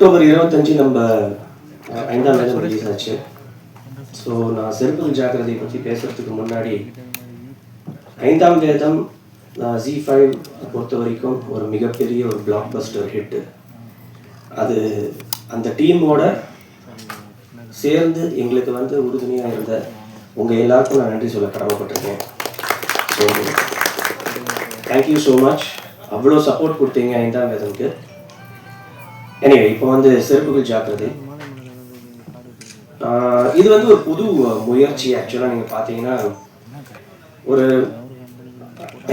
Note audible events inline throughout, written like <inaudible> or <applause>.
October இருபத்தஞ்சு நம்ம ஐந்தாம் வேதம் ரிலீஸ் ஆச்சு. ஸோ நான் செருப்பு ஜாக்கிரதை பற்றி பேசுறதுக்கு முன்னாடி ஐந்தாம் வேதம் ஜி ஃபைவ் பொறுத்த வரைக்கும் ஒரு மிகப்பெரிய ஒரு பிளாக் பஸ்டர் ஹிட்டு அது அந்த டீமோட சேர்ந்து எங்களுக்கு வந்து உறுதுணையாக இருந்த உங்கள் எல்லாருக்கும் நான் நன்றி சொல்ல கடமைப்பட்டிருக்கேன். So thank you so much அவ்வளோ சப்போர்ட் கொடுத்தீங்க ஐந்தாம் வேதனுக்கு எனவே இப்போ வந்து செருப்புகள் ஜாக்கிரதை. இது வந்து ஒரு புது முயற்சி ஆக்சுவலாக நீங்கள் பார்த்தீங்கன்னா ஒரு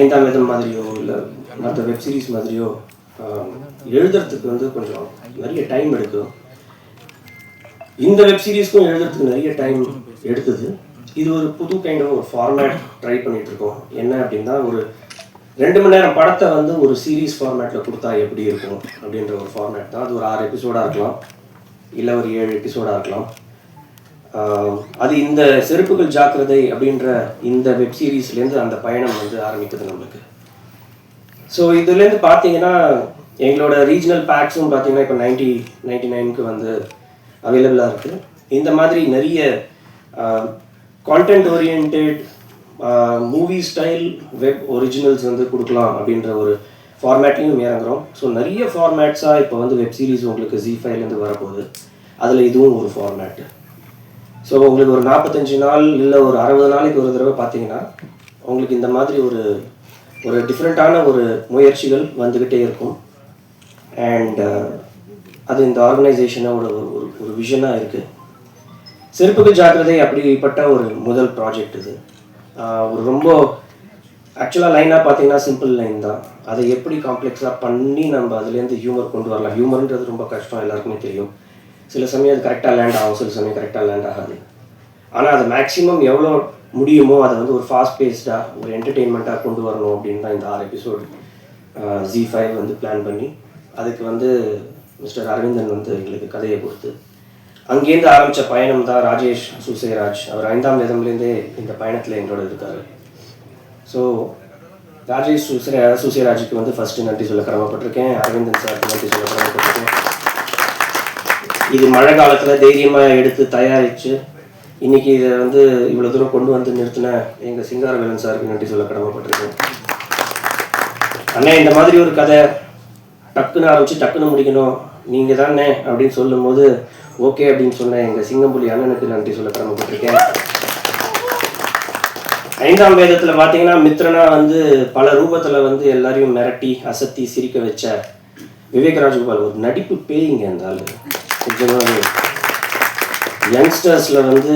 ஐந்தாம் வேதம் மாதிரியோ இல்லை மற்ற வெப் சீரிஸ் மாதிரியோ எழுதுறதுக்கு வந்து கொஞ்சம் நிறைய டைம் எடுக்கும். இந்த வெப் சீரிஸ்க்கும் எழுதுறதுக்கு நிறைய டைம் எடுத்தது. இது ஒரு புது கைண்ட் ஆஃப் ஒரு ஃபார்மேட் ட்ரை பண்ணிகிட்ருக்கோம் என்ன அப்படின்னா ஒரு ரெண்டு மணி நேரம் படத்தை வந்து ஒரு சீரிஸ் ஃபார்மேட்டில் கொடுத்தா எப்படி இருக்கும் அப்படின்ற ஒரு ஃபார்மேட் தான். அது ஒரு ஆறு எபிசோடாக இருக்கலாம். இல்லை ஒரு ஏழு எபிசோடாக இருக்கலாம். அது இந்த செருப்புகள் ஜாக்கிரதை அப்படின்ற இந்த வெப் சீரிஸ்லேருந்து அந்த பயணம் வந்து ஆரம்பிக்குது நம்மளுக்கு. ஸோ இதுலேருந்து பார்த்தீங்கன்னா எங்களோட ரீஜனல் பேக்ஸும் பார்த்தீங்கன்னா இப்போ நைன்டி நைன்டி நைனுக்கு வந்து அவைலபிளாக இருக்குது இந்த மாதிரி நிறைய content orient movie style web originals வந்து கொடுக்கலாம் அப்படின்ற ஒரு ஃபார்மேட்லையும் இறங்குறோம். ஸோ நிறைய ஃபார்மேட்ஸாக இப்போ வந்து வெப் சீரிஸ் உங்களுக்கு ஜி ஃபைவ்லேருந்து வரப்போகுது. அதில் இதுவும் ஒரு ஃபார்மேட்டு ஸோ உங்களுக்கு ஒரு நாற்பத்தஞ்சு நாள் இல்லை ஒரு அறுபது நாளைக்கு ஒரு தடவை பார்த்தீங்கன்னா உங்களுக்கு இந்த மாதிரி ஒரு ஒரு டிஃப்ரெண்ட்டான ஒரு முயற்சிகள் வந்துக்கிட்டே இருக்கும். அண்ட் அது இந்த ஆர்கனைசேஷனோட ஒரு ஒரு ஒரு விஷனாக இருக்குது செருப்புக்கு ஜாக்கிரதை அப்படிப்பட்ட ஒரு முதல் ப்ராஜெக்ட் இது. ஒரு ரொம்ப ஆக்சுவலாக லைனாக பார்த்தீங்கன்னா சிம்பிள் லைன் தான். அதை எப்படி காம்ப்ளெக்ஸாக பண்ணி நம்ம அதுலேருந்து ஹியூமர் கொண்டு வரலாம்? ஹியூமர்ன்றது ரொம்ப கஷ்டம் எல்லாருக்குமே தெரியும். சில சமயம் அது கரெக்டாக லேண்ட் ஆகும் சில சமயம் கரெக்டாக லேண்ட் ஆகாது. ஆனால் அது மேக்ஸிமம் எவ்வளோ முடியுமோ அதை வந்து ஒரு ஃபாஸ்ட் பேஸ்டாக ஒரு என்டர்டெயின்மெண்ட்டாக கொண்டு வரணும் அப்படின்னு தான் இந்த ஆறு எபிசோடு ஜி ஃபைவ் வந்து பிளான் பண்ணி அதுக்கு வந்து மிஸ்டர் அரவிந்தன் வந்து எங்களுக்கு கதையை கொடுத்து அங்கேருந்து ஆரம்பித்த பயணம் தான் ராஜேஷ் சுசேராஜ். அவர் ஐந்தாம் வேதம்லேருந்தே இந்த பயணத்தில் எங்களோட இருக்கார். ஸோ ராஜேஷ் சுசே சுசேராஜுக்கு வந்து ஃபஸ்ட்டு நன்றி சொல்ல கடமைப்பட்டிருக்கேன். அரவிந்தன் சாருக்கு நன்றி சொல்ல கடமைப்பட்டிருக்கேன். இது மழை காலத்தில் தைரியமாக எடுத்து தயாரித்து இன்னைக்கு இதை வந்து இவ்வளோ தூரம் கொண்டு வந்து நிறுத்தின எங்கள் சிங்காரவேலன் சாருக்கு நன்றி சொல்ல கடமைப்பட்டிருக்கேன். அண்ணே இந்த மாதிரி ஒரு கதை டக்குன்னு ஆரம்பித்து டக்குன்னு முடிக்கணும். நீங்கள் தானே அப்படின்னு சொல்லும்போது ஓகே அப்படின்னு சொன்ன எங்கள் சிங்கம்புலி அண்ணனுக்கு நன்றி சொல்ல கடமைப்பட்டிருக்கேன். ஐந்தாம் வேதத்தில் பார்த்தீங்கன்னா மித்ரனா வந்து பல ரூபத்தில் வந்து எல்லாரையும் மிரட்டி அசத்தி சிரிக்க வச்ச விவேக் ராஜகோபால் ஒரு நடிப்பு பேய்ங்க அந்த ஆளு. நிஜமாவே. யங்ஸ்டர்ஸில் வந்து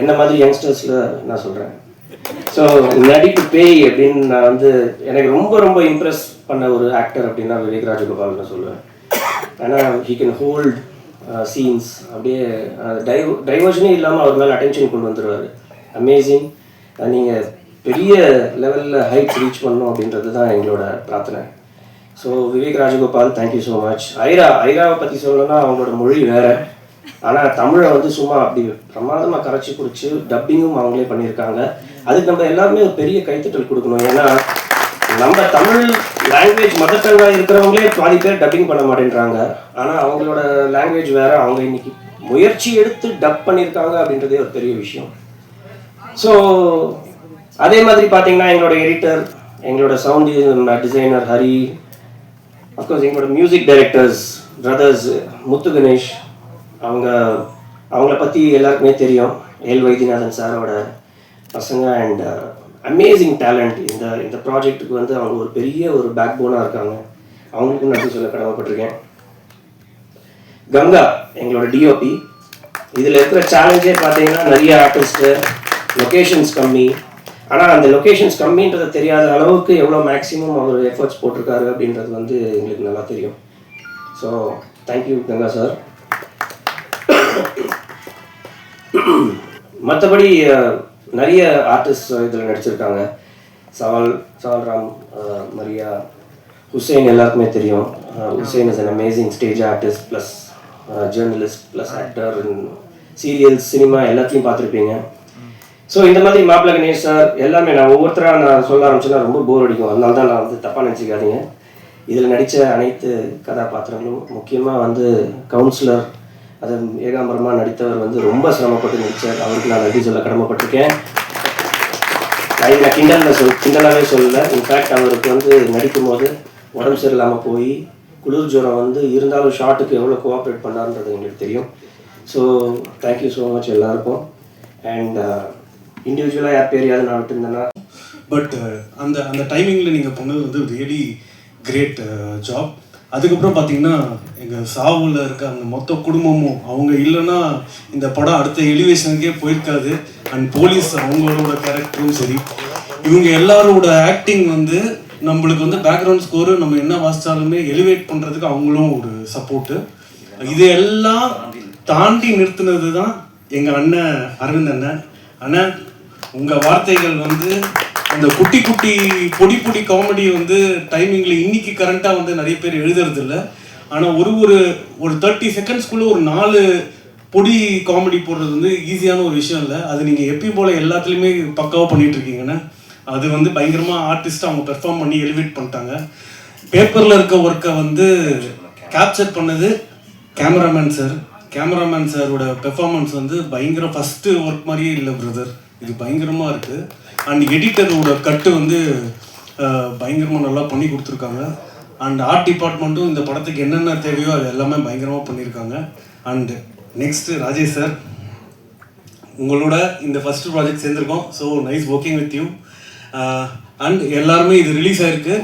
என்ன மாதிரி யங்ஸ்டர்ஸில் நான் சொல்கிறேன் ஸோ நடிப்பு பேய் அப்படின்னு நான் வந்து எனக்கு ரொம்ப ரொம்ப இம்ப்ரெஸ் பண்ண ஒரு ஆக்டர் அப்படின்னா விவேக் ராஜகோபால் நான் சொல்லுவேன். ஏன்னா he can hold Uh, scenes அப்படியே டைவ் டைவர்ஷனே இல்லாமல் அவர் மேலே அட்டென்ஷன் கொண்டு வந்துடுவார் அமேசிங் நீங்கள் பெரிய லெவலில் ஹைட்ஸ் ரீச் பண்ணணும் அப்படின்றது தான் எங்களோட பிரார்த்தனை. So Vivek Rajagopal thank you so much Aira ஐராவை பற்றி சொல்லணும்னா அவங்களோட மொழி வேறு. ஆனால் தமிழை வந்து சும்மா அப்படி பிரமாதமாக கரைச்சி குடிச்சு டப்பிங்கும் அவங்களே பண்ணியிருக்காங்க. அதுக்கு நம்ம எல்லாருமே ஒரு பெரிய கைத்தட்டல் கொடுக்கணும். ஏன்னா நம்ம தமிழ் லாங்குவேஜ் மதர் டங்காக இருக்கிறவங்களே பாதி பேர் டப்பிங் பண்ண மாட்டேன்றாங்க. ஆனால் அவங்களோட லாங்குவேஜ் வேறு அவங்க இன்னைக்கு முயற்சி எடுத்து டப் பண்ணியிருக்காங்க அப்படின்றதே ஒரு பெரிய விஷயம். ஸோ அதே மாதிரி பார்த்தீங்கன்னா எங்களோட எடிட்டர் எங்களோட sound designer Hari of course எங்களோட music directors brothers Muthu Ganesh அவங்க அவங்கள பற்றி எல்லாருக்குமே தெரியும். எல் வைத்தியநாதன் சாரோட பசங்க அண்ட் அமேசிங் டேலண்ட் இந்த இந்த ப்ராஜெக்ட்டுக்கு வந்து அவங்க ஒரு பெரிய ஒரு பேக் போனாக இருக்காங்க. அவங்களுக்கும் நன்றி சொல்ல கடமைப்பட்டிருக்கேன். கங்கா எங்களோட டிஓபி இதில் இருக்கிற சேலஞ்சே பார்த்தீங்கன்னா நிறைய ஆர்டிஸ்ட்டு லொக்கேஷன்ஸ் கம்மி. ஆனால் அந்த லொக்கேஷன்ஸ் கம்மின்றது தெரியாத அளவுக்கு எவ்வளோ மேக்ஸிமம் அவர் எஃபர்ட்ஸ் போட்டிருக்காரு அப்படின்றது வந்து எங்களுக்கு நல்லா தெரியும். ஸோ தேங்க்யூ கங்கா சார் மற்றபடி நிறைய ஆர்டிஸ்ட் இதில் நடிச்சிருக்காங்க. சவால் சவால் ராம் மரியா ஹுசைன் எல்லாருக்குமே தெரியும். Hussain is an amazing stage artist plus journalist plus actor serials cinema எல்லாத்தையும் பார்த்துருப்பீங்க. ஸோ இந்த மாதிரி மாப்பிள்ள கணேஷ் சார் எல்லாமே நான் ஒவ்வொருத்தராக நான் சொல்ல ஆரம்பிச்சேன்னா ரொம்ப போர் அடிக்கும். அதனால தான் நான் வந்து தப்பாக நினச்சிக்காதீங்க. இதில் நடித்த அனைத்து கதாபாத்திரங்களும் முக்கியமாக வந்து கவுன்சிலர் அது ஏகாம்பரமாக நடித்தவர் வந்து ரொம்ப சிரமப்பட்டு நடித்தார் அவருக்கு நான் நன்றி சொல்ல கடமைப்பட்டிருக்கேன். நான் கிண்டலில் சொல் கிண்டலாகவே சொல்லலை. இன்ஃபேக்ட் அவருக்கு வந்து நடிக்கும் போது உடம்பு சரியில்லாமல் போய் குளிர் ஜுரம் வந்து இருந்தாலும் ஷாட்டுக்கு எவ்வளோ கோஆப்ரேட் பண்ணார்ன்றது எங்களுக்கு தெரியும். So thank you so much எல்லாருக்கும். அண்ட் இண்டிவிஜுவலாக uh, யார் பேரையாவது நான் விட்டுருந்தேன்னா? பட் uh, அந்த அந்த டைமிங்கில் நீங்கள் பண்ணது வந்து ரியலி கிரேட் ஜாப் அதுக்கப்புறம் பார்த்தீங்கன்னா எங்கள் சாவில் இருக்க அந்த மொத்த குடும்பமும் அவங்க இல்லைன்னா இந்த படம் அடுத்த எலிவேஷனுக்கே போயிருக்காது. அண்ட் போலீஸ் அவங்களோட கேரக்டரும் சரி. இவங்க எல்லாரோட ஆக்டிங் வந்து நம்மளுக்கு வந்து பேக்ரவுண்ட் ஸ்கோரு நம்ம என்ன வாசிச்சாலுமே எலிவேட் பண்ணுறதுக்கு அவங்களும் ஒரு சப்போர்ட்டு இது எல்லாம் தாண்டி நிறுத்தினது தான் எங்கள் அண்ணன் அரவிந்த் அண்ணன். அண்ணன் உங்கள் வார்த்தைகள் வந்து அந்த குட்டி குட்டி பொடி பொடி காமெடி வந்து டைமிங்கில் இன்னைக்கு கரண்ட்டாக வந்து நிறைய பேர் எழுதுறதில்ல. ஆனால் ஒரு ஒரு ஒரு தேர்ட்டி செகண்ட்ஸ்குள்ளே ஒரு நாலு பொடி காமெடி போடுறது வந்து ஈஸியான ஒரு விஷயம் இல்லை. அது நீங்கள் எப்பயும் போல் எல்லாத்துலேயுமே பக்காவாக பண்ணிகிட்டு இருக்கீங்கண்ணே அது வந்து பயங்கரமாக ஆர்டிஸ்ட் அவங்க பெர்ஃபார்ம் பண்ணி எலிவேட் பண்ணிட்டாங்க. பேப்பரில் இருக்க ஒர்க்கை வந்து கேப்சர் பண்ணது கேமராமேன் சார் கேமராமேன் சாரோட பெர்ஃபார்மன்ஸ் வந்து பயங்கர ஃபஸ்ட்டு ஒர்க் மாதிரியே இல்லை பிரதர் இது பயங்கரமாக இருக்குது அண்ட் எடிட்டரோட கட்டு வந்து பயங்கரமாக நல்லா பண்ணி கொடுத்துருக்காங்க. அண்ட் ஆர்ட் டிபார்ட்மெண்ட்டும் இந்த படத்துக்கு என்னென்ன தேவையோ அது எல்லாமே பயங்கரமாக பண்ணியிருக்காங்க. அண்டு நெக்ஸ்ட்டு ராஜேஷ் சார் உங்களோட இந்த first project சேர்ந்துருக்கோம். So nice working with you and எல்லாருமே இது ரிலீஸ் ஆயிருக்கு.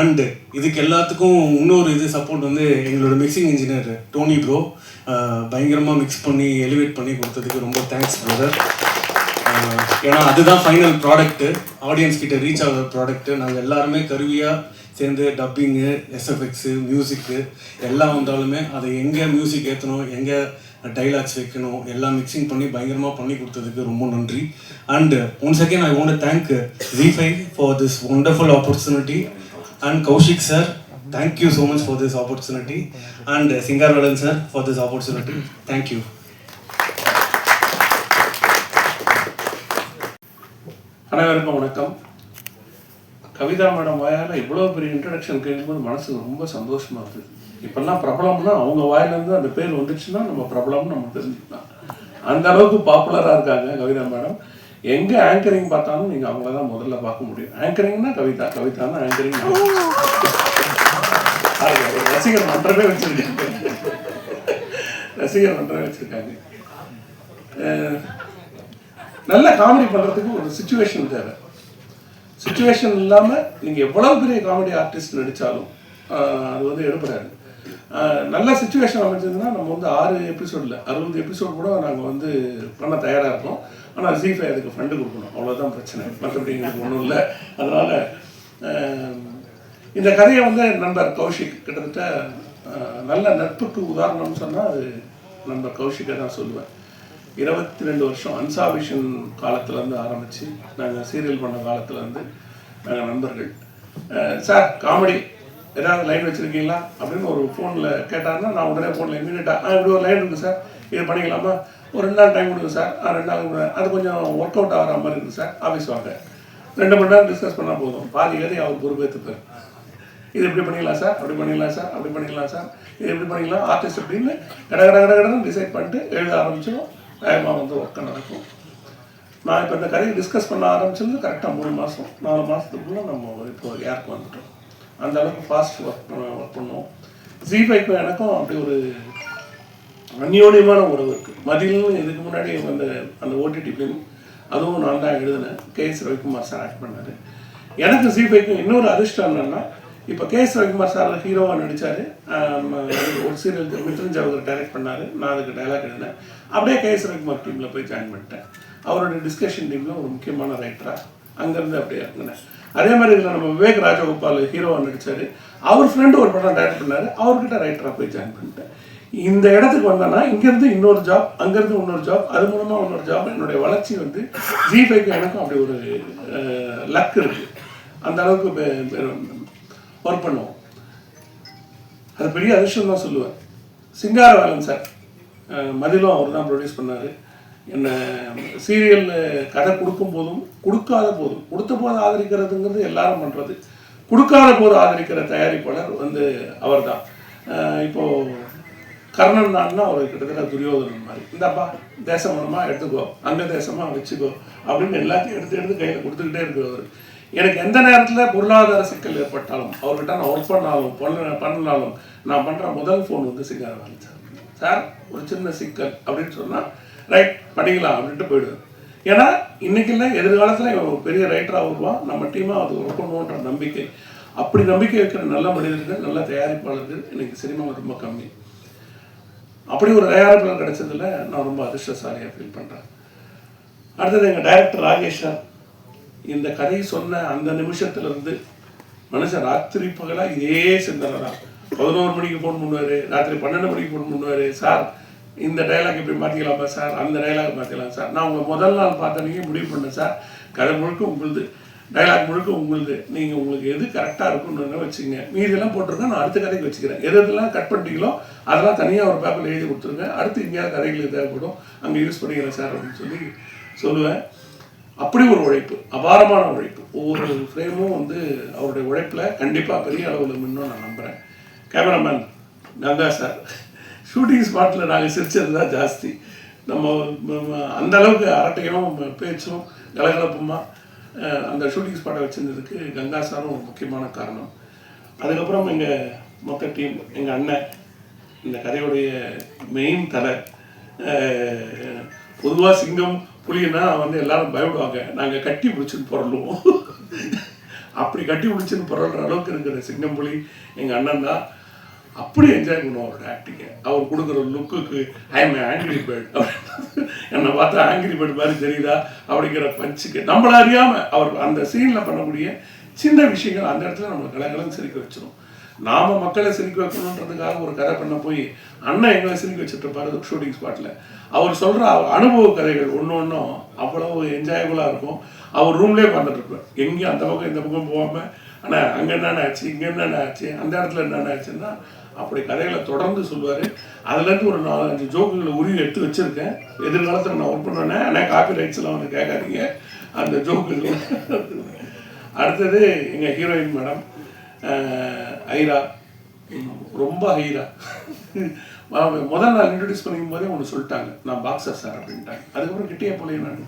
அண்டு இதுக்கு எல்லாத்துக்கும் இன்னொரு இது சப்போர்ட் வந்து எங்களோட மிக்சிங் இன்ஜினியர் டோனி ப்ரோ பயங்கரமாக மிக்ஸ் பண்ணி எலிவேட் பண்ணி கொடுத்ததுக்கு ரொம்ப தேங்க்ஸ் பிரதர் uh, ஏன்னா அதுதான் ஃபைனல் ப்ராடக்ட்டு ஆடியன்ஸ் கிட்ட ரீச் ஆகிற ப்ராடக்ட்டு நாங்கள் எல்லாருமே கருவியாக சேர்ந்து டப்பிங்கு எஸ்எஃப்எக்ஸு மியூசிக்கு எல்லாம் வந்தாலுமே அதை எங்கே மியூசிக் ஏற்றணும் எங்கே டைலாக்ஸ் வைக்கணும் எல்லாம் மிக்சிங் பண்ணி பயங்கரமாக பண்ணி கொடுத்ததுக்கு ரொம்ப நன்றி. And one second I want thank G five for this wonderful opportunity and Kaushik sir thank you so much for this opportunity and Singaravelan sir for this opportunity thank you அனைவருக்கும் வணக்கம். Kavitha madam வாயால் இவ்வளோ பெரிய introduction கேட்கும்போது மனசுக்கு ரொம்ப சந்தோஷமா இருக்குது இப்பெல்லாம் பிரபலம்னா அவங்க வாயிலேருந்து அந்த பேர் வந்துச்சுன்னா நம்ம பிரபலம்னு நம்ம தெரிஞ்சுக்கலாம். அந்த அளவுக்கு பாப்புலராக இருக்காங்க கவிதா மேடம். எங்கே ஆங்கரிங் பார்த்தாலும் நீங்கள் அவங்கள தான் முதல்ல பார்க்க முடியும். ஆங்கரிங்னா கவிதா கவிதானா ஆங்கரிங் ரசிகர் மன்றமே வச்சிருக்காங்க. ரசிகர் மன்றமே வச்சிருக்காங்க. நல்ல காமெடி பண்ணுறதுக்கு ஒரு சுச்சுவேஷன் தேவை. சுச்சுவேஷன் இல்லாமல் நீங்கள் எவ்வளோ பெரிய காமெடி ஆர்டிஸ்ட் நடித்தாலும் அது வந்து எடுபடாது நல்ல சுச்சுவேஷன் அமைச்சதுன்னா நம்ம வந்து ஆறு எபிசோடில் அறுபது எபிசோட் கூட நாங்கள் வந்து பண்ண தயாராக இருக்கோம். ஆனால் ஜிஃபை அதுக்கு ஃபண்டு கொடுக்கணும். அவ்வளோதான் பிரச்சனை. மற்றபடி எங்களுக்கு ஒன்றும் இல்லை. அதனால் இந்த கதையை வந்து நண்பர் கௌஷிக் கிட்டத்தட்ட நல்ல நட்புக்கு உதாரணம்னு சொன்னால் அது நண்பர் கௌஷிக்கை தான் சொல்லுவேன். இருபத்தி ரெண்டு வருஷம் அன்சாபிஷன் காலத்துலேருந்து ஆரம்பித்து நாங்கள் சீரியல் பண்ண காலத்துலேருந்து நாங்கள் நண்பர்கள். சார் காமெடி ஏதாவது லைன் வச்சுருக்கீங்களா? அப்படின்னு ஒரு ஃபோனில் கேட்டாருன்னா நான் உடனே ஃபோனில் இமீடியட்டாக ஆ இப்படி ஒரு லைன் இருக்குது சார். இது பண்ணிக்கலாமா? ஒரு ரெண்டு நாள் டைம் கொடுங்க சார். ஆ ரெண்டு நாள் கொடுங்க. அது கொஞ்சம் ஒர்க் அவுட் ஆகிற மாதிரி இருக்குது சார். ஆஃபீஸ் வாங்க. ரெண்டு மணி நேரம் டிஸ்கஸ் பண்ணால் போதும். பாதி ஏறி அவர் பொறுப்பேற்றுப்பார் இது எப்படி பண்ணிக்கலாம் சார். அப்படி பண்ணிக்கலாம் சார். அப்படி பண்ணிக்கலாம் சார். இது எப்படி பண்ணிக்கலாம். ஆர்டிஸ்ட் அப்படின்னு கட கட கட கடன்னு டிசைட் பண்ணிட்டு எழுத ஆரம்பிச்சிடும் வேகமாக வந்து ஒர்க்கு நடக்கும். நான் இப்போ இந்த கதையை டிஸ்கஸ் பண்ண ஆரம்பிச்சது கரெக்டாக மூணு மாதம் நாலு மாதத்துக்குள்ளே நம்ம இப்போ ஏர்க்கு வந்துட்டோம். அந்த அளவுக்கு ஃபாஸ்ட் ஒர்க் ஒர்க் பண்ணுவோம் ஜி ஃபைவ்க்கும் எனக்கும் அப்படி ஒரு அந்யோன்யமான உறவு இருக்குது மதியிலும் இதுக்கு முன்னாடி அந்த அந்த ஓடிடி ஃபிலிம் அதுவும் நான் தான் எழுதினேன். K S Ravikumar sir act பண்ணார். எனக்கு ஜி ஃபைவ்க்கும் இன்னொரு அதிர்ஷ்டம் என்னென்னா இப்போ கே ரவிக்குமார் சார் ஹீரோவாக நடித்தார் ஒரு சீரியல் மித்ரன் ஜவஹர் டைரக்ட் பண்ணார். நான் அதுக்கு டைலாக் எழுதினேன். அப்படியே கே எஸ் ரவிக்குமார் டீமில் போய் ஜாயின் பண்ணிட்டேன். அவரோட டிஸ்கஷன் டீமில் ஒரு முக்கியமான ரைட்டராக அங்கேருந்து அப்படியே இறங்கினேன். அதே மாதிரி இதில் நம்ம விவேக் ராஜகோபால் ஹீரோவாக நடித்தார் அவர் ஃப்ரெண்டு ஒரு படம் டைரக்ட் பண்ணார். அவர்கிட்ட ரைட்டராக போய் ஜாயின் பண்ணிட்டேன். இந்த இடத்துக்கு வந்தேன்னா இங்கேருந்து இன்னொரு ஜாப் அங்கேருந்து இன்னொரு ஜாப் அது மூலமாக இன்னொரு ஜாப் என்னுடைய வளர்ச்சி வந்து ஜி ஃபைக்கு எனக்கும் அப்படி ஒரு லக் இருக்குது அந்த அளவுக்கு ஒர்க் பண்ணுவோம் அது பெரிய அதிர்ஷ்டம் தான் சொல்லுவேன். சிங்காரவேலன் சார் மதிலும் அவர் தான் ப்ரொடியூஸ் பண்ணார். என்ன சீரியல் கதை கொடுக்கும் போதும் கொடுக்காத போதும் கொடுத்த போது ஆதரிக்கிறதுங்கிறது எல்லாரும் பண்ணுறது கொடுக்காத போது ஆதரிக்கிற தயாரிப்பாளர் வந்து அவர்தான். தான் இப்போ கர்ணன் நான்னா அவர் கிட்டத்தட்ட துரியோதனன் மாதிரி. இந்தாப்பா தேசமரமா எடுத்துக்கோ அந்த தேசமாக வச்சுக்கோ அப்படின்னு எல்லாத்தையும் எடுத்து எடுத்து கையில் கொடுத்துக்கிட்டே இருக்கிறவர் எனக்கு எந்த நேரத்தில் பொருளாதார சிக்கல் ஏற்பட்டாலும் அவர்கிட்ட நான் ஒர்க் பண்ணாலும் பண்ண பண்ணாலும் நான் பண்ணுற முதல் ஃபோன் வந்து சிங்காரவேலன் சார் சார் ஒரு சின்ன சிக்கல் அப்படின்னு சொன்னால் ரைட் பண்ணிக்கலாம் அப்படின்ட்டு போயிடுவேன். ஏன்னா இன்னைக்கு இல்லை எதிர்காலத்தில் இவன் ஒரு பெரிய ரைட்டராக வருவான் நம்ம டீமாக அது ஒர்க் பண்ணுவோன்ற நம்பிக்கை. அப்படி நம்பிக்கை வைக்கிற நல்ல மனிதர்கள் நல்ல தயாரிப்பாளர்கள் இன்னைக்கு சினிமா ரொம்ப கம்மி. அப்படி ஒரு தயாரிப்பாளர் கிடைச்சதுல நான் ரொம்ப அதிர்ஷ்டசாலியாக ஃபீல் பண்ணுறேன் அடுத்தது எங்கள் டைரக்டர் ராகேஷ் சார். இந்த கதை சொன்ன அந்த நிமிஷத்துல இருந்து மனுஷன் ராத்திரி பகலாக இதே சிந்தனை தான். பதினோரு மணிக்கு ஃபோன் பண்ணுவார் ராத்திரி பன்னெண்டு மணிக்கு ஃபோன் பண்ணுவார். சார் இந்த டைலாக் இப்படி மாற்றிக்கலாமா சார்? அந்த டைலாக் மாற்றிக்கலாம் சார். நான் உங்கள் முதல் நாள் பார்த்தனையே முடிவு பண்ணேன் சார் கதை முழுக்க உங்களுது டைலாக் முழுக்க உங்களுது. நீங்கள் உங்களுக்கு எது கரெக்டாக இருக்குன்னு வச்சுங்க மீதியெல்லாம் போட்டிருக்கேன் நான் அடுத்த கதைக்கு வச்சுக்கிறேன். எது எதெல்லாம் கட் பண்ணிட்டீங்களோ அதெல்லாம் தனியாக ஒரு பேப்பரில் எழுதி கொடுத்துருங்க. அடுத்து எங்கேயாவது கதைகளுக்கு தேவைப்படும் அங்கே யூஸ் பண்ணிக்கிறேன் சார் அப்படின்னு சொல்லி சொல்லுவேன். அப்படி ஒரு உழைப்பு அபாரமான உழைப்பு. ஒவ்வொரு ஃப்ரேமும் வந்து அவருடைய உழைப்பில் கண்டிப்பாக பெரிய அளவில் மின்னும் நான் நம்புகிறேன் கேமராமேன் கங்கா சார் ஷூட்டிங் ஸ்பாட்டில் நாங்கள் சிரிச்சது தான் ஜாஸ்தி. நம்ம அந்த அளவுக்கு அரட்டையும் பேச்சும் கலகலப்புமா அந்த ஷூட்டிங் ஸ்பாட்டை வச்சிருந்ததுக்கு கங்கா சாரும் ஒரு முக்கியமான காரணம். அதுக்கப்புறம் எங்கள் மொத்த டீம் எங்கள் அண்ணன் இந்த கதையுடைய மெயின் தலை பொதுவாக சிங்கம் புலின்னா வந்து எல்லாரும் பயப்படுவாங்க. நாங்கள் கட்டி பிடிச்சின்னு புரளுவோம். அப்படி கட்டி பிடிச்சின்னு புரள்ற அளவுக்கு இருக்கிற சிங்கம் புலி எங்கள் அண்ணன் தான் அப்படி என்ஜாய் பண்ணுவோம் அவரோட ஆக்டிங்கை அவர் கொடுக்குற லுக்குக்கு ஐ எம் ஆங்கிரி பேர்ட் என்னை பார்த்தா ஆங்கிரி பேர்ட் மாதிரி தெரியுதா? அப்படிங்கிற பஞ்சுக்கு நம்மள அறியாமல் அவர் அந்த சீனில் பண்ணக்கூடிய சின்ன விஷயங்கள் அந்த இடத்துல நம்ம கலகலன்னு சிரிக்க வச்சிடும் நாம மக்களை சிரிக்க வைக்கணுன்றதுக்காக ஒரு கதை பண்ண போய் அண்ணன் எங்களை சிரிக்க வச்சுட்டு இருப்பாரு ஷூட்டிங் ஸ்பாட்ல அவர் சொல்ற அனுபவ கதைகள் ஒன்று ஒன்றும் அவ்வளவு என்ஜாயபுளாக இருக்கும். அவர் ரூம்லேயே பார்த்துட்டு இருப்பார். எங்கேயும் அந்த பக்கம் இந்த பக்கம் போகாம ஆனா அங்க என்னென்ன ஆச்சு? இங்க என்னென்ன ஆச்சு? அந்த இடத்துல என்னென்ன ஆச்சுன்னா அப்படி கதைகளை தொடர்ந்து சொல்லுவாரு. அதுல இருந்து ஒரு நாலஞ்சு ஜோக்குகளை உருவி எடுத்து வச்சிருக்கேன். எதிர்காலத்தில் நான் ஒர்க் பண்ணுவேன் ஆனால் காப்பி ரைட்ஸ் எல்லாம் வந்து கேட்காதீங்க. அந்த ஜோக்குகள் அடுத்தது எங்க ஹீரோயின் மேடம் ஐரா ரொம்ப ஹைரா. அவங்க முதல் நாள் இன்ட்ரடியூஸ் பண்ணிக்கும் போதே ஒன்று சொல்லிட்டாங்க. நான் பாக்ஸர் சார் அப்படின்ட்டாங்க. அதுக்கப்புறம் கிட்டே போலையே நான்.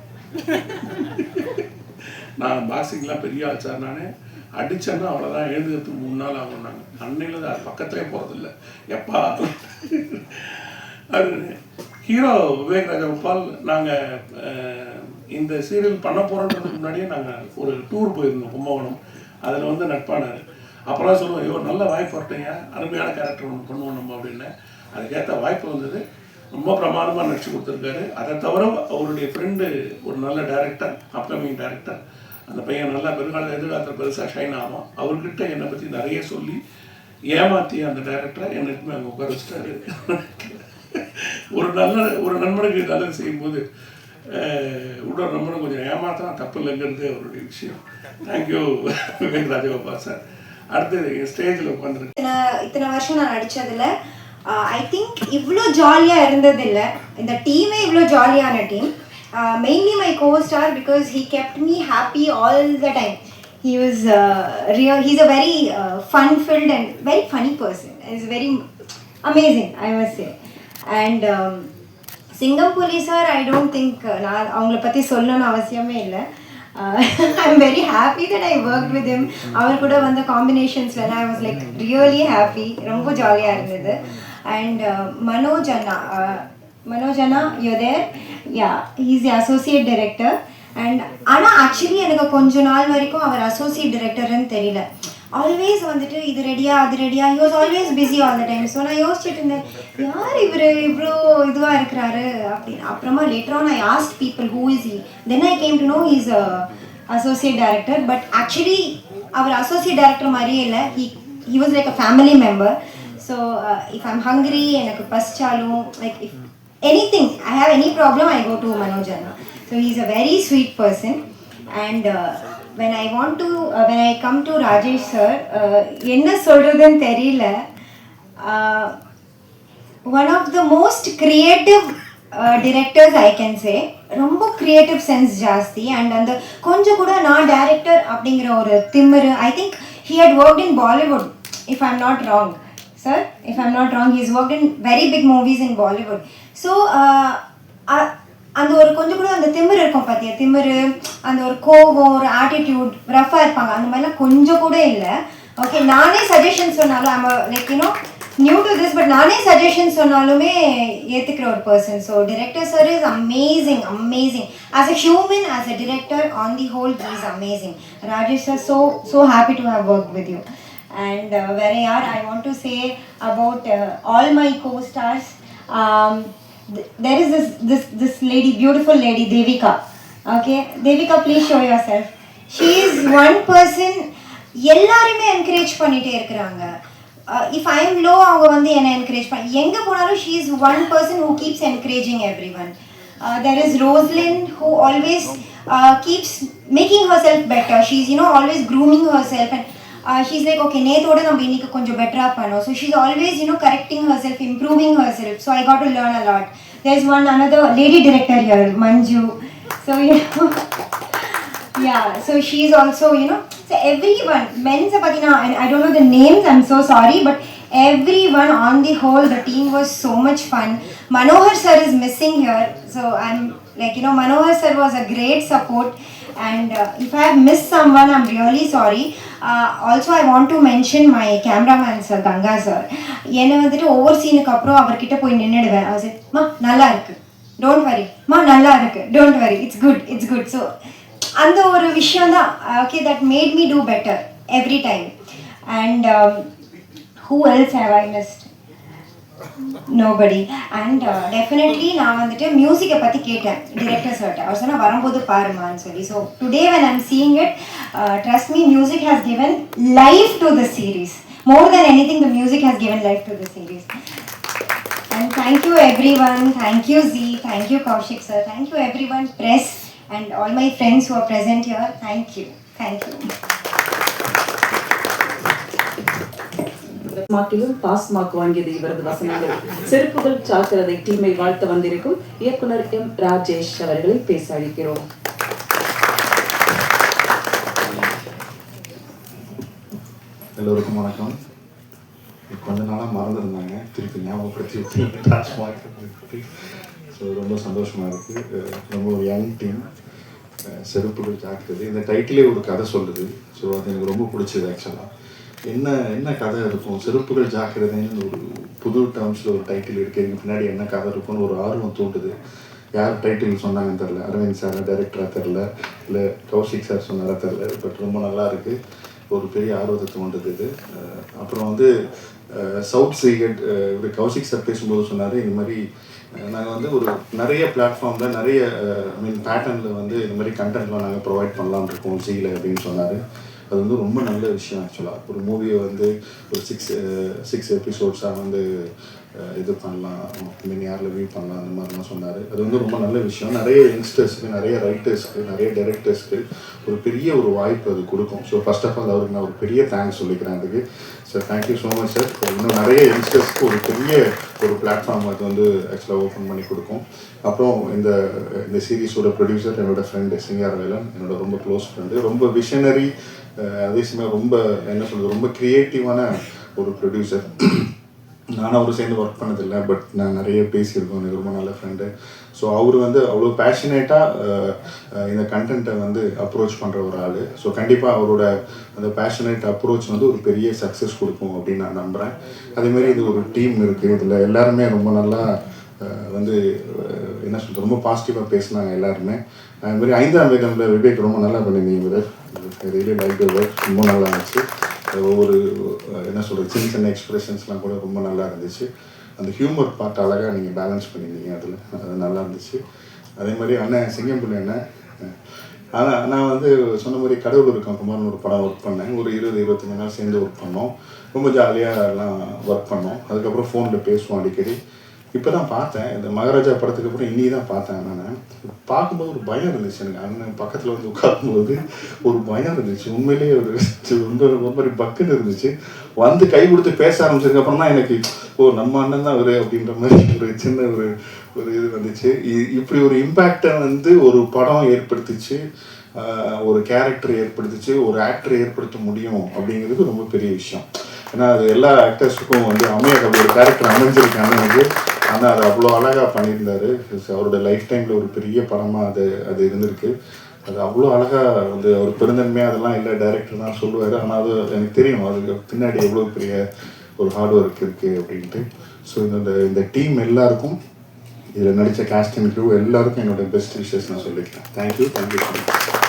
நான் பாக்ஸிங்லாம் பெரிய ஆள் சார் நான். அடிச்சேன்னா அவ்வளோதான் எழுதுறதுக்கு மூணு நாள் ஆகும் நாங்கள் அன்னையில் தான். பக்கத்துலேயே போகிறதில்ல எப்பா? அது ஹீரோ விவேக் ராஜகோபால் நாங்கள் இந்த சீரியல் பண்ண போகிறோன்றதுக்கு முன்னாடியே நாங்கள் ஒரு டூர் போயிருந்தோம் கும்பகோணம். அதில் வந்து நட்பானார். அப்புறம் சொல்லுவோம் ஐயோ நல்ல வாய்ப்பு வரட்டைங்க அருமையான கேரக்டர் ஒன்று பண்ணுவோம் நம்ம அப்படின்னு. அதுக்கேற்ற வாய்ப்பு வந்தது. ரொம்ப பிரமாதமாக நடிச்சு கொடுத்துருக்காரு. அதை தவிர அவருடைய ஃப்ரெண்டு ஒரு நல்ல டேரக்டர் அப்கமிங் டேரக்டர் அந்த பையன் நல்லா பெருங்கால எதிர்காலத்தில் பெருசாக ஷைன் ஆகும் அவர்கிட்ட என்னை பற்றி நிறைய சொல்லி ஏமாத்தி அந்த டேரக்டரை என்னைக்குமே அங்கே உட்கார வச்சுட்டாரு. ஒரு நல்ல ஒரு நண்பனுக்கு நல்லது செய்யும்போது உடல் நண்பனை கொஞ்சம் ஏமாத்தான் தப்பு இல்லைங்கிறது அவருடைய விஷயம். Thank you <laughs> Vivek Rajagopal sir. அடுத்தது ஸ்டேஜில் உட்காந்துருக்கு இத்தனை வருஷம் நான் நடித்ததில் ஐ திங்க் இவ்வளோ ஜாலியாக இருந்ததில்லை. இந்த டீமே இவ்வளோ ஜாலியான team mainly my co star because he kept me happy all the time he was real he's a very fun filled and very funny person is very amazing I amazing say and சிங்கம் போலீஸார் I don't think நான் அவங்கள பற்றி சொல்லணும்னு அவசியமே இல்லை. I am very happy that I work with him. அவர் கூட வந்த காம்பினேஷன்ஸ்லாம் I was like really happy ரொம்ப ஜாலியாக இருந்தது. அண்ட் மனோஜ் அண்ணா மனோஜ் அண்ணா யோதேர் yeah he's the associate director and ஆனால் ஆக்சுவலி எனக்கு கொஞ்ச நாள் வரைக்கும் அவர் அசோசியேட் டைரக்டர்னு தெரியல. ஆல்வேஸ் வந்துட்டு இது ரெடியா அது ரெடியா he was always busy all the time so நான் யோசிச்சுட்டு இருந்தேன் யார் இவர் இவ்வளோ இதுவாக இருக்கிறாரு? அப்படின்னு. அப்புறமா லேட்டராக நான் asked people who is he then I came to know is associate director but actually our associate director மாதிரியே இல்லை. He he was like a family member so if I'm hungry எனக்கு பசிச்சாலும் like if anything I have any problem I go to Manoj Anna so he is a very sweet person and when I want to uh, when I come to Rajesh sir uh, என்ன சொல்றதுன்னு தெரியல uh, one of the most creative uh, directors I can say ரொம்ப creative sense ஜாஸ்தி and அந்த கொஞ்சம் கூட நான் director அப்படிங்கிற ஒரு திமிரு I think he had worked in Bollywood, if I'm not wrong. Sir, if I'm not wrong, he's worked in very big movies in Bollywood. So, uh, அ- அந்த ஒரு கொஞ்சம் கூட அந்த திமிரு இருக்கும் பார்த்தியா திமிரு அந்த ஒரு கோவம் ஒரு ஆட்டிடியூட் ரஃபாக இருப்பாங்க. அந்த மாதிரிலாம் கொஞ்சம் கூட இல்லை. ஓகே நானே சஜஷன் சொன்னாலும் I'm like you know new to this but நானே சஜஷன் சொன்னாலுமே ஏற்றுக்கிற ஒரு person so director sir is amazing amazing as a human as a director on the whole is amazing Rajesh sir so so happy to have work with you and வேற யார் I want to say about all my co stars there is this this this lady, beautiful lady, Devika. Okay, Devika, please show yourself. She is one person. எல்லாருமே encourage பண்ணிட்டே இருக்கிறாங்க if I am low அவங்க வந்து என்னை encourage பண்ண எங்கே போனாலும் she is one person who keeps encouraging everyone there is Roslin who always keeps making herself better she is you know always grooming herself and uh, she's like okay நேத்தோட நம்ம இன்னைக்கு கொஞ்சம் பெட்டரா பண்ணோம் so she's always you know correcting herself improving herself so i got to learn a lot there's one another lady director here manju so you know yeah so she's also you know so everyone men's patina and i don't know the names i'm so sorry but everyone on the whole the team was so much fun manohar sir is missing here so i'm like you know manohar sir was a great support and uh, if i have missed someone i'm really sorry. Uh, also i want to mention my cameraman sir ganga sir. என்னை வந்துட்டு ஒவ்வொரு சீனுக்கு அப்புறம் அவர்கிட்ட போய் நின்றுடுவேன் அவர் மா நல்லா இருக்கு. டோன்ட் வரி மா நல்லா இருக்கு. Don't worry it's good it's good so அந்த ஒரு விஷயம் தான். Okay that made me do better every time and who else have I missed nobody and definitely நான் வந்துட்டு மியூசிக்கை பற்றி கேட்டேன் டிரெக்டர் சார்ட்ட அவர் சொன்னால் வரும்போது பாருமான்னு சொல்லி so today when I'm seeing it trust me music has given life to the series more then anything the music has given life to the series And thank you everyone. Thank you Z. Thank you Kaushik sir. Thank you everyone, press and all my friends who are present here. மார்க்கிலும் pass mark வாங்கியது இவரது வசனங்கள். செருப்புகள் சாக்கிறதை டீமை வாழ்த்த வந்திருக்கும் இயக்குனர் M. Rajesh அவர்களை பேச அழைக்கிறோம். எல்லோருக்கும் வணக்கம். கொஞ்ச நாளாக மறந்துருந்தாங்க. திருப்பி ஞாபகப்படுத்தி விட்டீங்க ஸோ ரொம்ப சந்தோஷமாக இருக்குது ரொம்ப ஒரு யங் டீம் செருப்புகள் ஜாக்கிரதை இந்த டைட்டிலே ஒரு கதை சொல்லுது. ஸோ அது எனக்கு ரொம்ப பிடிச்சது ஆக்சுவலாக என்ன என்ன கதை இருக்கும்? சிறப்புகள் ஜாக்கிரதைன்னு ஒரு புது டேர்ம்ஸில் ஒரு டைட்டில் இருக்குது இதுக்கு பின்னாடி என்ன கதை இருக்கும்னு ஒரு ஆர்வம் தூண்டுது. யார் டைட்டில் சொன்னாங்கன்னு தெரில அரவிந்த் சார் டைரக்டராக தெரில இல்லை கௌஷிக் சார் சொன்னாரா தெரில பட் ரொம்ப நல்லா இருக்குது ஒரு பெரிய ஆர்வத்தை தோன்றுது இது. அப்புறம் வந்து சவுத் சீகட் இவர் கௌஷிக் சார் பேசும்போது சொன்னார் இந்த மாதிரி நாங்கள் வந்து ஒரு நிறைய பிளாட்ஃபார்மில் நிறைய ஐ மீன் பேட்டர்னில் வந்து இந்த மாதிரி கண்டென்ட்லாம் நாங்கள் ப்ரொவைட் பண்ணலாம்னு இருக்கோம். சீல அப்படின்னு சொன்னார். அது வந்து ரொம்ப நல்ல விஷயம் ஆக்சுவலாக ஒரு மூவியை வந்து ஒரு சிக்ஸ் சிக்ஸ் எபிசோட்ஸாக வந்து இது பண்ணலாம். மினி யாரில் வியூ பண்ணலாம். அந்த மாதிரிலாம் சொன்னார். அது வந்து ரொம்ப நல்ல விஷயம். நிறைய யங்ஸ்டர்ஸ்க்கு நிறைய ரைட்டர்ஸ்க்கு நிறைய டைரக்டர்ஸ்க்கு ஒரு பெரிய ஒரு வாய்ப்பு அது கொடுக்கும். ஸோ ஃபர்ஸ்ட் ஆஃப் ஆல் அவருக்கு நான் ஒரு பெரிய தேங்க்ஸ் சொல்லிக்கிறேன் அதுக்கு. Sir thank you so much sir இன்னும் நிறைய யங்ஸ்டர்ஸ்க்கு ஒரு பெரிய ஒரு பிளாட்ஃபார்ம் அது வந்து ஆக்சுவலாக ஓப்பன் பண்ணி கொடுக்கும். அப்புறம் இந்த இந்த சீரீஸோட ப்ரொடியூசர் என்னோட ஃப்ரெண்டு சிங்கார் வேலன் என்னோட ரொம்ப க்ளோஸ் ஃப்ரெண்டு ரொம்ப விஷனரி அதே சமயம் ரொம்ப என்ன சொல்றது ரொம்ப க்ரியேட்டிவான ஒரு ப்ரொடியூசர் நானும் அவரும் சேர்ந்து ஒர்க் பண்ணதில்லை பட் நான் நிறைய பேசியிருக்கோம் எனக்கு ரொம்ப நல்ல ஃப்ரெண்டு ஸோ அவர் வந்து அவ்வளோ பேஷனேட்டாக இந்த கண்டென்ட்டை வந்து அப்ரோச் பண்ணுற ஒரு ஆள். ஸோ கண்டிப்பாக அவரோட அந்த பேஷனேட் அப்ரோச் வந்து ஒரு பெரிய சக்ஸஸ் கொடுக்கும் அப்படின்னு நான் நம்புகிறேன் அதேமாரி இது ஒரு டீம் இருக்குது இதில் எல்லாருமே ரொம்ப நல்லா வந்து என்ன சொல்கிறது ரொம்ப பாசிட்டிவாக பேசினாங்க எல்லாருமே. அதுமாரி ஐந்தாம் வேதமில் விவேக் ரொம்ப நல்லா பண்ணியிருந்தீங்க விதர் ரியலி லைக் ஒர்க் ரொம்ப நல்லா இருந்துச்சு. ஒவ்வொரு என்ன சொல்கிறது சின்ன சின்ன எக்ஸ்பிரஷன்ஸ்லாம் கூட ரொம்ப நல்லா இருந்துச்சு. அந்த ஹியூமர் பார்ட் அழகாக நீங்கள் பேலன்ஸ் பண்ணியிருந்தீங்க அதில். அது நல்லா இருந்துச்சு. அதே மாதிரி அண்ணன் சிங்கம்புலி அண்ணன் ஆனால் நான் வந்து சொன்ன மாதிரி கடவுள் இருக்கான் குமார்னு ஒரு படம் ஒர்க் பண்ணேன். ஒரு இருபது இருபத்தஞ்சு நாள் சேர்ந்து ஒர்க் பண்ணோம். ரொம்ப ஜாலியாக எல்லாம் ஒர்க் பண்ணோம். அதுக்கப்புறம் ஃபோனில் பேசுவோம் அடிக்கடி. இப்போ தான் பார்த்தேன். இந்த மகாராஜா படத்துக்கு அப்புறம் இன்னி தான் பார்த்தேன் நான். பார்க்கும்போது ஒரு பயம் இருந்துச்சு எனக்கு. அண்ணன் பக்கத்தில் வந்து உட்காரும்போது ஒரு பயம் இருந்துச்சு. உண்மையிலேயே ஒரு ரொம்ப ரொம்ப மாதிரி பக்குன்னு இருந்துச்சு. வந்து கை கொடுத்து பேச ஆரம்பிச்சதுக்கு அப்புறம் தான் எனக்கு ஓ நம்ம அண்ணன் தான் அவரு அப்படின்ற மாதிரி ஒரு சின்ன ஒரு ஒரு இது வந்துச்சு. இ- இப்படி ஒரு இம்பேக்டை வந்து ஒரு படம் ஏற்படுத்திச்சு. ஒரு கேரக்டர் ஏற்படுத்திச்சு. ஒரு ஆக்டர் ஏற்படுத்த முடியும் அப்படிங்கிறது ரொம்ப பெரிய விஷயம். ஏன்னா அது எல்லா ஆக்டர்ஸுக்கும் வந்து அமைய ஒரு கேரக்டர் அமைஞ்சிருக்காங்க வந்து ஆனால் அது அவ்வளோ அழகாக பண்ணியிருந்தார். அவரோட லைஃப் டைமில் ஒரு பெரிய படமாக அது அது இருந்திருக்கு. அது அவ்வளோ அழகாக வந்து அவர் பெருந்தன்மையாக அதெல்லாம் இல்லை டைரக்டர் தான் சொல்லுவார். ஆனால் அது எனக்கு தெரியும். அதுக்கு பின்னாடி எவ்வளோ பெரிய ஒரு ஹார்ட் ஒர்க் இருக்குது அப்படின்ட்டு. ஸோ இந்த இந்த டீம் எல்லாருக்கும் இதில் நடித்த காஸ்டிங் க்ரூ எல்லாருக்கும் என்னோட பெஸ்ட் விஷஸ் நான் சொல்லிக்கிறேன். தேங்க்யூ தேங்க்யூ நகை